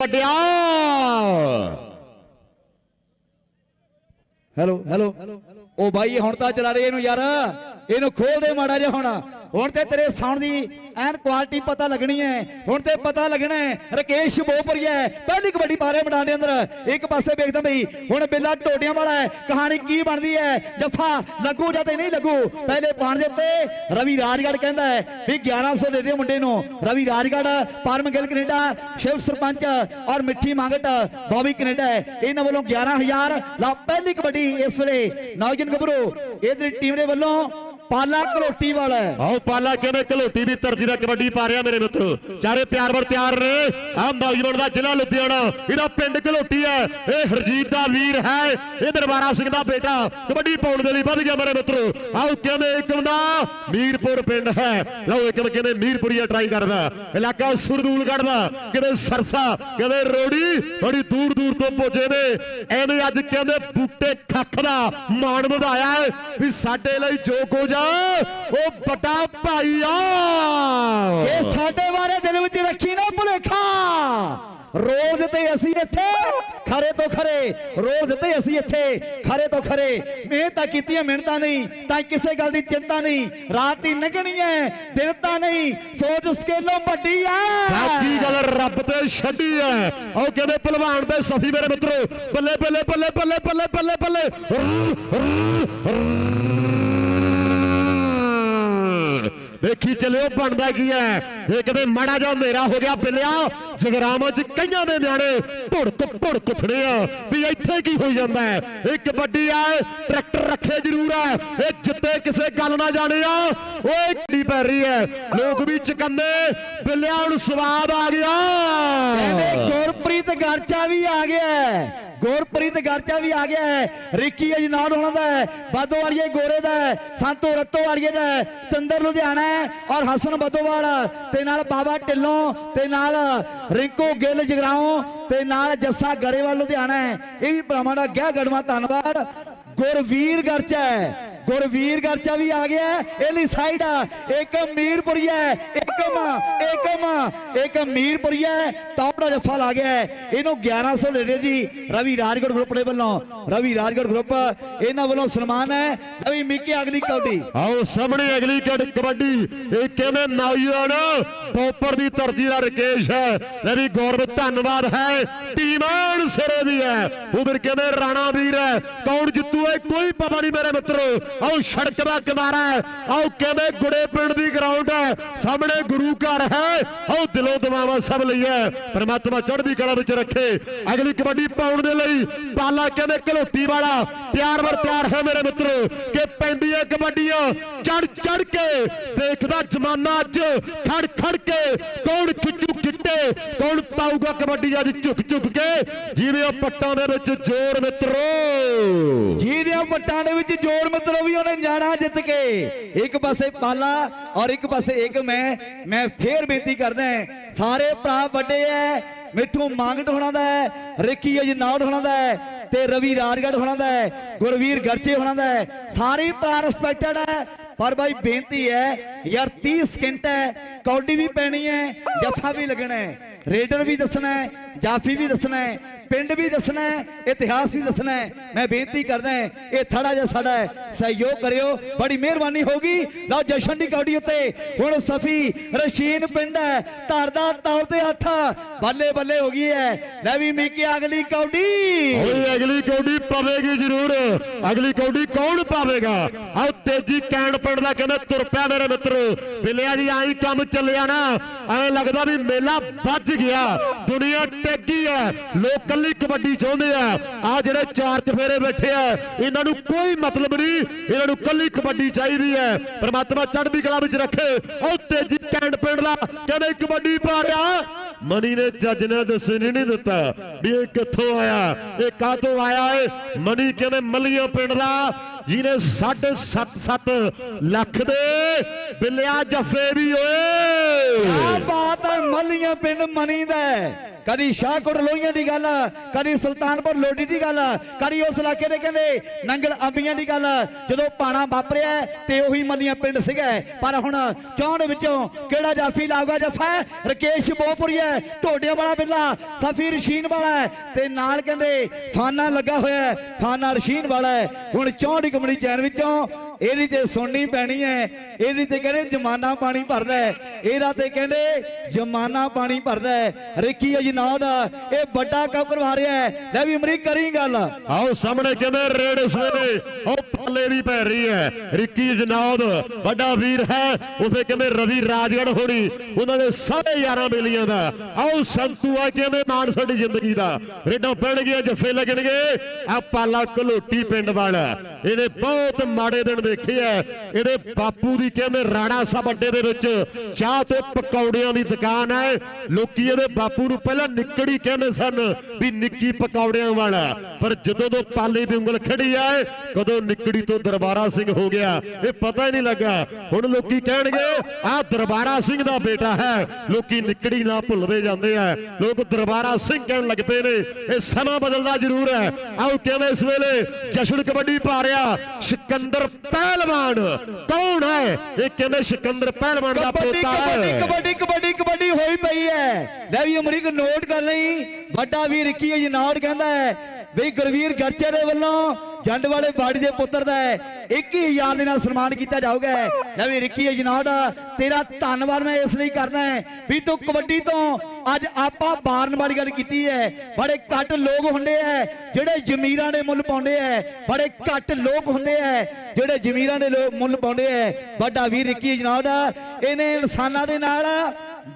ਵੱਡਿਆ। Hello hello ਉਹ ਬਾਈ ਹੁਣ ਤਾਂ ਚਲਾ ਰਹੇ ਇਹਨੂੰ ਯਾਰ। ਇਹਨੂੰ ਖੋਲ ਦੇ ਮਾੜਾ ਜਿਹਾ ਹੁਣ। ਹੁਣ ਤੇ ਤੇਰੇ ਸਾਊਂਡ ਦੀ ਐਨ ਕੁਆਲਿਟੀ ਪਤਾ ਲੱਗਣੀ ਹੈ ਹੁਣ ਤੇ ਪਤਾ ਲੱਗਣਾ ਹੈ ਰਕੇਸ਼ ਬੋਪਰੀਆ ਪਹਿਲੀ ਕਬੱਡੀ ਪਾ ਮੈਦਾਨ ਦੇ ਅੰਦਰ। ਇੱਕ ਪਾਸੇ ਵੇਖਦਾ ਬਈ, ਹੁਣ ਬਿੱਲਾ ਟੋਟੀਆਂ ਵਾਲਾ ਹੈ ਕਹਾਣੀ ਕੀ ਬਣਦੀ ਹੈ ਜੱਫਾ ਲੱਗੂ ਜਾਂ ਤੇ ਨਹੀਂ ਲੱਗੂ? ਪਹਿਲੇ ਪਾਣ ਦੇ ਉੱਤੇ ਰਵੀ ਰਾਜਗੜ ਕਹਿੰਦਾ ਹੈ ਵੀ 1100 ਦੇ ਦਿਓ ਮੁੰਡੇ ਨੂੰ। ਰਵੀ ਰਾਜਗੜ ਪਰਮ ਗਿੱਲ ਕੈਨੇਡਾ, ਸ਼ਿਵ ਸਰਪੰਚ ਔਰ ਮਿੱਠੀ ਮੰਗਟ, ਬੌਬੀ ਕੈਨੇਡਾ ਹੈ। ਇਹਨਾਂ ਵੱਲੋਂ 11000 ਲਾ ਪਹਿਲੀ ਕਬੱਡੀ ਇਸ ਵੇਲੇ। ਨੌਜਵਾਨ ਗੱਭਰੂ, ਇਹਦੀ ਟੀਮ ਦੇ ਵੱਲੋਂ ਪਾਲਾ ਘਲੋਟੀ ਵਾਲਾ ਆਓ ਪਾਲਾ ਕਹਿੰਦੇ ਘਲੋਟੀ ਦੀ ਧਰਤੀ ਦਾ ਕਬੱਡੀ ਪਾ ਰਿਹਾ ਮੇਰੇ ਮਿੱਤਰੋ? ਚਾਰੇ ਪਿਆਰ ਵਰ ਤਿਆਰ ਨੇ। ਆ ਨੌਜਵਾਨ ਦਾ ਜ਼ਿਲ੍ਹਾ ਲੁਧਿਆਣਾ, ਇਹਦਾ ਪਿੰਡ ਘਲੋਟੀ ਹੈ। ਇਹ ਹਰਜੀਤ ਦਾ ਵੀਰ ਹੈ। ਇਹ ਦਰਬਾਰਾ ਸਿੰਘ ਦਾ ਬੇਟਾ। ਕਬੱਡੀ ਪਾਉਣ ਦੇ ਲਈ ਵੱਧ ਗਿਆ ਮੇਰੇ ਮਿੱਤਰੋ। ਆਓ ਕਿਵੇਂ ਇੱਕਮ ਦਾ ਮੀਰਪੁਰ ਪਿੰਡ ਹੈ। ਲਓ ਇੱਕਮ ਕਿਵੇਂ ਮੀਰਪੁਰੀਆ ਟਰਾਈ ਕਰਦਾ। ਇਲਾਕਾ ਸੁਰਦੂਲਗੜ੍ਹ ਦਾ। ਕਹਿੰਦੇ ਸਰਸਾ ਕਹਿੰਦੇ ਰੋੜੀ। ਬੜੀ ਦੂਰ ਦੂਰ ਤੋਂ ਪੁੱਜੇ ਨੇ। ਐਵੇਂ ਅੱਜ ਕਹਿੰਦੇ ਬੂਟੇ ਖੱਖ ਦਾ ਮਾਣ ਵਧਾਇਆ ਹੈ ਵੀ ਸਾਡੇ ਲਈ ਜੋ ਕੁਝ ਆ ਉਹ ਵੱਡਾ ਭਾਈ ਆ ਇਹ ਸਾਡੇ ਬਾਰੇ ਦਿਲ ਵਿੱਚ ਰੱਖੀ ਨਾ ਭੁਲੇਖਾ ਰੋਜ਼ ਤੇ ਅਸੀਂ ਇੱਥੇ ਖਰੇ ਤੋਂ ਖਰੇ ਰੋਜ਼ ਤੇ ਅਸੀਂ ਇੱਥੇ ਖਰੇ ਤੋਂ ਖਰੇ। ਮਿਹਨਤਾਂ ਕੀਤੀਆਂ ਮਿਹਨਤਾਂ ਨਹੀਂ ਤਾਂ ਕਿਸੇ ਗੱਲ ਦੀ ਚਿੰਤਾ ਨਹੀਂ। ਰਾਤ ਦੀ ਲੰਘਣੀ ਹੈ ਦਿਨ ਤਾਂ ਨਹੀਂ ਸੋਚ ਸਕੇਲੋਂ ਵੱਡੀ ਬਾਕੀ ਹੈ ਗੱਲ ਰੱਬ ਤੇ ਛੱਡੀ ਐ ਉਹ ਕਹਿੰਦੇ ਪਹਿਲਵਾਨ ਦੇ ਸਫੀ ਮੇਰੇ ਮਿੱਤਰੋ। ਬੱਲੇ ਬੱਲੇ ਬੱਲੇ ਬੱਲੇ ਬੱਲੇ ਬੱਲੇ ਬੱਲੇ। ਵੇਖੀ ਚੱਲਿਓ, ਬਣਦਾ ਕੀ ਐ ਇਹ ਕਿਤੇ ਮਾੜਾ ਜਿਹਾ ਹਨੇਰਾ ਹੋ ਗਿਆ ਬਿੱਲਿਆ। ਜਗਰਾਵਾਂ 'ਚ ਕਈਆਂ ਦੇ ਨਿਆਣੇ ਭੁੜਕ ਭੁੜਕ ਉੱਠਣੇ ਆ ਵੀ ਇੱਥੇ ਕੀ ਹੋਈ ਜਾਂਦਾ ਹੈ? ਇਹ ਕਬੱਡੀ ਆ, ਟਰੈਕਟਰ ਰੱਖੇ ਜ਼ਰੂਰ ਆ। ਇਹ ਜਿੱਤੇ ਕਿਸੇ ਗੱਲ ਨਾ ਜਾਣੇ ਆ। ਓਏ, ਕਿੱਡੀ ਪੈ ਰਹੀ ਐ ਲੋਕ ਵੀ ਚਕੰਨੇ, ਬਿੱਲਿਆਂ ਨੂੰ ਸਵਾਦ ਆ ਗਿਆ। ਕਹਿੰਦੇ ਗੁਰਪ੍ਰੀਤ ਗਰਚਾ ਵੀ ਆ ਗਿਆ। ਗੁਰਪ੍ਰੀਤ ਗਰਚਾ ਵੀ ਆ ਗਿਆ ਹੈ। ਰਿੱਕੀ ਅਜਨਾੜ ਹੋਣਾ ਦਾ ਹੈ। ਬਾਦੋ ਵਾਲੀਏ ਗੋਰੇ ਦਾ ਹੈ, ਸੰਤੋ ਰੱਤੋ ਵਾਲੀਏ ਦਾ ਹੈ, ਸਤਿੰਦਰ ਲੁਧਿਆਣਾ ਔਰ ਹਸਨ ਬਦੋਵਾਲ। ਤੇ ਨਾਲ ਬਾਬਾ ਢਿੱਲੋਂ ਤੇ ਨਾਲ ਰਿੰਕੂ ਗਿੱਲ ਜਗਰਾਉਂ ਤੇ ਨਾਲ ਜੱਸਾ ਗਰੇਵਾਲ ਲੁਧਿਆਣਾ ਹੈ। ਇਹ ਵੀ ਭਰਾਵਾਂ ਦਾ ਗਿਆ ਗੜਵਾ ਧੰਨਵਾਦ। ਗੁਰਵੀਰ ਗਰਚਾ ਹੈ। ਗੁਰਵੀਰ ਗਰਚਾ ਵੀ ਆ ਗਿਆ ਹੈ। ਇਹ ਸਾਈਡ ਆ। ਇੱਕ ਮੀਰਪੁਰੀਆ ਹੈ, ਇੱਕਮ ਇੱਕਮ ਇੱਕ ਮੀਰਪੁਰੀਆ ਹੈ, ਟੌਪ ਦਾ ਜੱਫਾ ਲਾ ਗਿਆ ਇਹਨੂੰ 1100 ਲੈ ਜੀ ਰਵੀ ਰਾਜਗੜ ਗਰੁੱਪ ਦੇ ਵੱਲੋਂ। ਰਵੀ ਰਾਜਗੜ ਗਰੁੱਪ ਇਹਨਾਂ ਵੱਲੋਂ ਸਨਮਾਨ ਹੈ। ਰਵੀ ਮਿੱਕੀ ਅਗਲੀ ਕੌਡੀ ਆਓ ਸਾਹਮਣੇ ਅਗਲੀ ਕਬੱਡੀ। ਇਹ ਕਿਵੇਂ ਨੌਜਵਾਨ ਪੋਪਰ ਦੀ ਧਰਤੀ ਦਾ ਰਕੇਸ਼ ਹੈ। ਲੈ ਵੀ ਗੌਰਵ ਧੰਨਵਾਦ ਹੈ। ਟੀਮਾਂ ਸਿਰੇ ਦੀ ਹੈ। ਉਧਰ ਕਿਵੇਂ ਰਾਣਾ ਵੀਰ ਹੈ? ਕੌਣ ਜਿੱਤੂ ਹੈ? ਕੋਈ ਪਤਾ ਨਹੀਂ ਮੇਰੇ ਮਿੱਤਰੋ। ਆਓ ਸੜਕ ਦਾ ਕਿਨਾਰਾ ਹੈ। ਆਓ ਕਿਵੇਂ ਗੁੜੇ ਪਿੰਡ ਦੀ ਗਰਾਊਂਡ ਹੈ। ਸਾਹਮਣੇ ਗੁਰੂ ਘਰ ਹੈ। ਆਓ ਦਿਲੋਂ ਦਵਾਵਾ ਸਭ ਲਈ ਹੈ। ਪਰਮਾਤਮਾ ਚੜ੍ਹਦੀ ਕਲਾ ਵਿੱਚ ਰੱਖੇ। ਅਗਲੀ ਕਬੱਡੀ ਪਾਉਣ ਦੇ ਲਈ ਪਾਲਾ ਕਹਿੰਦੇ ਘਲੋਟੀ ਵਾਲਾ, ਤਿਆਰ ਵਰ ਤਿਆਰ ਹੈ ਮੇਰੇ ਮਿੱਤਰੋ, ਕਿ ਪੈਂਦੀਆਂ ਕਬੱਡੀਆਂ ਚੜ ਚੜ ਕੇ, ਦੇਖਦਾ ਜਮਾਨਾ ਅੱਜ ਖੜ ਖੜ ਕੇ, ਕੌਣ ਖਿੱਚੂ ਕਿੱਟੇ ਕੌਣ ਪਾਊਗਾ ਕਬੱਡੀ ਅੱਜ ਝੁਕ ਝੁਕ ਕੇ? ਜਿਵੇਂ ਉਹ ਪੱਟਾਂ ਦੇ ਵਿੱਚ ਜ਼ੋਰ ਮਿੱਤਰੋ। ਜਿਹਦੇ ਵੱਟਾਂ ਦੇ ਵਿੱਚ ਜੋੜ ਮਤਲਬ ਵੀ ਉਹਨੇ ਜਾਣਾ ਜਿੱਤ ਕੇ। ਇੱਕ ਪਾਸੇ ਪਾਲਾ ਔਰ ਇੱਕ ਪਾਸੇ ਇੱਕ ਮੈਂ। ਮੈਂ ਫੇਰ ਬੇਨਤੀ ਕਰਦਾ ਸਾਰੇ ਭਰਾ ਵੱਡੇ ਐ, ਮਿੱਠੂ ਮੰਗਟ ਹੋਣਾ ਦਾ ਹੈ ਰਿੱਕੀ ਅਜਨਾਉਡ ਹੋਣਾ ਦਾ ਹੈ ਤੇ ਰਵੀ ਰਾਜਗੜ ਹੋਣਾ ਦਾ ਹੈ ਗੁਰਵੀਰ ਗਰਚੇ ਹੋਣਾ ਦਾ ਹੈ ਸਾਰੇ ਭਰਾ ਰਿਸਪੈਕਟਡ ਹੈ ਪਰ ਬਾਈ ਬੇਨਤੀ ਹੈ, ਯਾਰ 30 ਸਕਿੰਟ ਹੈ, ਕੌਡੀ ਵੀ ਪੈਣੀ ਹੈ ਜੱਫਾ ਵੀ ਲੱਗਣਾ ਹੈ, ਰੇਡਰ ਵੀ ਦੱਸਣਾ ਹੈ ਜਾਫੀ ਵੀ ਦੱਸਣਾ ਹੈ, ਪਿੰਡ ਵੀ ਦੱਸਣਾ ਹੈ, ਇਤਿਹਾਸ ਵੀ ਦੱਸਣਾ ਹੈ। ਮੈਂ ਬੇਨਤੀ ਕਰਦਾ ਹਾਂ, ਇਹ ਥੜਾ ਜਿਹਾ ਸਾਡਾ ਸਹਿਯੋਗ ਕਰਿਓ। ਬੜੀ ਮਿਹਰਬਾਨੀ ਹੋਗੀ ਲਓ, ਜਸ਼ਨ ਦੀ ਕੌਡੀ ਉੱਤੇ ਹੁਣ ਸਫੀ ਰਸ਼ੀਨ ਪਿੰਡ ਹੈ ਧਰਦਾ ਤੌਰ ਤੇ ਹੱਥ ਬੱਲੇ ਬੱਲੇ ਹੋ ਗਈ ਹੈ। ਲੈ ਵੀ ਮੀਕੇ, ਅਗਲੀ ਕੌਡੀ ਓਏ ਅਗਲੀ ਕੌਡੀ ਪਵੇਗੀ ਜ਼ਰੂਰ। ਅਗਲੀ ਕੌਡੀ ਕੌਣ ਪਾਵੇਗਾ? ਆਓ, ਤੇਜੀ ਕੈਂਡ ਪਿੰਡ ਦਾ ਕਹਿੰਦੇ ਤੁਰ ਪਿਆ ਮੇਰੇ ਮਿੱਤਰ। ਬਿਲਿਆ ਜੀ, ਆਈ ਕੰਮ ਚੱਲਿਆ ਨਾ। ਐ ਲੱਗਦਾ ਵੀ ਮੇਲਾ ਵੱਜ ਗਿਆ। ਦੁਨੀਆ ਟੇਕੀ ਹੈ ਲੋਕ ਕੱਲੀ ਕਬੱਡੀ ਚਾਹੁੰਦੇ ਆ। ਆ ਜਿਹੜੇ ਚਾਰ ਚਫੇਰੇ ਬੈਠੇ ਆ, ਇਹਨਾਂ ਨੂੰ ਕੋਈ ਮਤਲਬ ਨਹੀਂ, ਇਹਨਾਂ ਨੂੰ ਕੱਲੀ ਕਬੱਡੀ ਚਾਹੀਦੀ ਹੈ ਪਰਮਾਤਮਾ ਚੜ੍ਹਦੀ ਕਲਾ ਵਿੱਚ ਰੱਖੇ। ਆਓ ਤੇਜੀ ਕੈਂਡ ਪਿੰਡ ਦਾ ਕਹਿੰਦੇ ਕਬੱਡੀ ਪਾ ਰਿਹਾ ਮਨੀ ਨੇ ਜੱਜ ਨੇ ਦੱਸਣ ਨਹੀਂ ਦਿੱਤਾ ਵੀ ਇਹ ਕਿੱਥੋਂ ਆਇਆ। ਇਹ ਕਾਹਤੋਂ ਆਇਆ ਏ? ਮਨੀ ਕਹਿੰਦੇ ਮੱਲੀਆਂ ਪਿੰਡ ਦਾ, ਜਿਹਨੇ 7.5 ਲੱਖ ਦੇ ਬਿੱਲਿਆ ਜੱਫੇ ਵੀ ਓਏ ਆ ਬਾਤ ਮੱਲੀਆਂ ਪਿੰਡ ਮਨੀ ਕਦੀ ਸ਼ਾਹਕੋਟ ਲੋਹੀਆਂ ਦੀ ਗੱਲ, ਕਦੀ ਸੁਲਤਾਨਪੁਰ ਲੋਡੀ ਦੀ ਗੱਲ, ਕਦੀ ਉਸ ਇਲਾਕੇ ਦੇ ਕਹਿੰਦੇ ਨੰਗਲ ਅੰਬੀਆਂ ਦੀ ਗੱਲ। ਜਦੋਂ ਪਾਣਾ ਵਾਪਰਿਆ, ਤੇ ਉਹੀ ਮੱਲੀਆਂ ਪਿੰਡ ਸੀਗਾ। ਪਰ ਹੁਣ ਚੌਂਡ ਵਿੱਚੋਂ ਕਿਹੜਾ ਜਾਫੀ ਲਾਊਗਾ ਜੱਫਾ ਰਕੇਸ਼ ਬੋਪੁਰੀਆ ਢੋਡਿਆਂ ਵਾਲਾ ਬਿੱਲਾ ਸਫੀ ਰਸ਼ੀਨ ਵਾਲਾ ਹੈ। ਤੇ ਨਾਲ ਕਹਿੰਦੇ ਥਾਨਾ ਲੱਗਾ ਹੋਇਆ ਥਾਨਾ ਰਸ਼ੀਨ ਵਾਲਾ ਹੈ। ਹੁਣ ਚੌਂਡ ਕਮਣੀ ਚੈਨ ਵਿੱਚੋਂ ਇਹਦੀ ਤੇ ਸੁਣਨੀ ਪੈਣੀ ਹੈ। ਇਹਦੀ ਤੇ ਕਹਿੰਦੇ ਜਮਾਨਾ ਪਾਣੀ ਭਰਦਾ ਹੈ। ਇਹਦਾ ਤੇ ਕਹਿੰਦੇ ਜਮਾਨਾ ਪਾਣੀ ਭਰਦਾ ਹੈ। ਰਿੱਕੀ ਅਜਨਾਦ ਇਹ ਵੱਡਾ ਕੰਮ ਕਰਵਾ ਰਿਹਾ ਹੈ। ਲੈ ਵੀ ਅਮਰੀਕ ਕਰੀ ਗੱਲ। ਆਓ ਸਾਹਮਣੇ ਕਿਵੇਂ ਰੇਡ ਇਸ ਉਹ ਪੱਲੇ ਦੀ ਪੈ ਰਹੀ ਹੈ। ਰਿੱਕੀ ਜਨੌਦ ਵੱਡਾ ਵੀਰ ਹੈ। ਉਸੇ ਕਹਿੰਦੇ ਰਵੀ ਰਾਜਗੜ ਹੋਣੀ। ਉਹਨਾਂ ਦੇ ਸਾਰੇ ਯਾਰਾਂ ਬੇਲੀਆਂ ਦਾ। ਆਓ ਸੰਤੂ ਆ ਕਿਵੇਂ ਮਾਨ ਸਾਡੀ ਜ਼ਿੰਦਗੀ ਦਾ। ਰੇਡਾਂ ਪੈਣਗੀਆਂ ਜੱਫੇ ਲੱਗਣਗੇ? ਆ ਪਾਲਾ ਘਲੋਟੀ ਪਿੰਡ ਵਾਲਾ। ਇਹਦੇ ਬਹੁਤ ਮਾੜੇ ਦਿਨ ਵੇਖੇ ਆ ਇਹਦੇ ਬਾਪੂ ਦੀ ਕਹਿੰਦੇ ਰਾਣਾ ਸਾਹਿਬ ਅੱਡੇ ਦੇ ਵਿੱਚ। ਚਾਹ ਤੇ ਪਕੌੜਿਆਂ ਦੀ ਦੁਕਾਨ ਹੈ। ਲੋਕੀ ਇਹਦੇ ਬਾਪੂ ਨੂੰ ਪਹਿਲਾਂ ਨਿੱਕੜੀ ਕਹਿੰਦੇ ਸਨ ਵੀ ਨਿੱਕੀ ਪਕੌੜਿਆਂ ਵਾਲਾ। ਪਰ ਜਦੋਂ ਤੋਂ ਪਾਲੇ ਦੀ ਉਂਗਲ ਖੜੀ ਹੈ, ਕਦੋਂ ਨਿੱਕੜੀ ਤੋਂ ਦਰਬਾਰਾ ਸਿੰਘ ਹੋ ਗਿਆ। ਇਹ ਪਤਾ ਹੀ ਨਹੀਂ ਲੱਗਾ। ਹੁਣ ਲੋਕੀ ਕਹਿਣਗੇ ਆਹ ਦਰਬਾਰਾ ਸਿੰਘ ਦਾ ਬੇਟਾ ਹੈ। ਲੋਕੀ ਨਿੱਕੜੀ ਨਾ ਭੁੱਲਦੇ ਜਾਂਦੇ ਆ। ਲੋਕ ਦਰਬਾਰਾ ਸਿੰਘ ਕਹਿਣ ਲੱਗ ਪਏ ਨੇ, ਇਹ ਸਮਾਂ ਬਦਲਦਾ ਜ਼ਰੂਰ ਹੈ। ਆਓ ਕਿਵੇਂ ਇਸ ਵੇਲੇ ਜਸ਼ਨ ਕਬੱਡੀ ਪਾ ਰਿਹਾ। ਸਿਕੰਦਰ ਪਹਿਲਵਾਨ ਕੌਣ ਹੈ? ਇਹ ਕਿਵੇਂ ਸਿਕੰਦਰ ਪਹਿਲਵਾਨ ਦਾ ਕਬੱਡੀ ਪੋਤਾ ਕਬੱਡੀ ਹੈ। ਕਬੱਡੀ ਕਬੱਡੀ ਕਬੱਡੀ ਹੋਈ ਪਈ ਹੈ। ਲੈ ਵੀ ਅਮਰੀਕ ਨੋਟ ਕਰ ਲਈ। ਵੱਡਾ ਵੀਰ ਰਿੱਕੀ ਅਜਨਾਦ ਕਹਿੰਦਾ ਹੈ। ਵੀ ਗੁਰਵੀਰ ਗਰਚੇ ਦੇ ਵੱਲੋਂ ਜੰਡ ਵਾਲੇ ਬਾੜੀ ਦੇ ਪੁੱਤਰ ਦਾ 21000 ਦੇ ਨਾਲ ਸਨਮਾਨ ਕੀਤਾ ਜਾਊਗਾ ਲੈ ਵੀ ਰਿੱਕੀ ਅਜਨਾਦ ਤੇਰਾ ਧੰਨਵਾਦ ਮੈਂ ਇਸ ਲਈ ਕਰਦਾ ਹੈ ਵੀ ਤੂੰ ਕਬੱਡੀ ਤੋਂ ਅੱਜ ਆਪਾਂ ਬਾਰਨ ਵਾਲੀ ਗੱਲ ਕੀਤੀ ਹੈ। ਬੜੇ ਘੱਟ ਲੋਕ ਹੁੰਦੇ ਐ ਜਿਹੜੇ ਜ਼ਮੀਰਾਂ ਦੇ ਮੁੱਲ ਪਾਉਂਦੇ ਐ ਬੜੇ ਘੱਟ ਲੋਕ ਹੁੰਦੇ ਐ ਜਿਹੜੇ ਜ਼ਮੀਰਾਂ ਦੇ ਮੁੱਲ ਪਾਉਂਦੇ ਐ ਵੱਡਾ ਵੀਰ ਰਿੱਕੀ ਜਨਾਬ ਦਾ, ਇਹਨੇ ਇਨਸਾਨਾਂ ਦੇ ਨਾਲ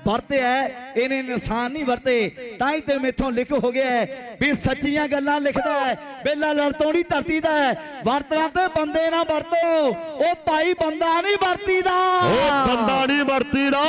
ਵਰਤਿਆ ਇਹਨੇ ਇਨਸਾਨ ਨਹੀਂ ਵਰਤੇ। ਤਾਂ ਹੀ ਤੇ ਮੇਥੋਂ ਲਿਖ ਹੋ ਗਿਆ ਵੀ ਸੱਚੀਆਂ ਗੱਲਾਂ ਲਿਖਦਾ ਹੈ। ਬੇਲਾ ਲੜਤੋੜੀ ਧਰਤੀ ਦਾ ਵਰਤਣਾ ਤੇ ਬੰਦੇ ਨਾ ਵਰਤੋ। ਉਹ ਭਾਈ ਬੰਦਾ ਨਹੀਂ ਵਰਤੀਦਾ। ਉਹ ਬੰਦਾ ਨਹੀਂ ਵਰਤੀ ਦਾ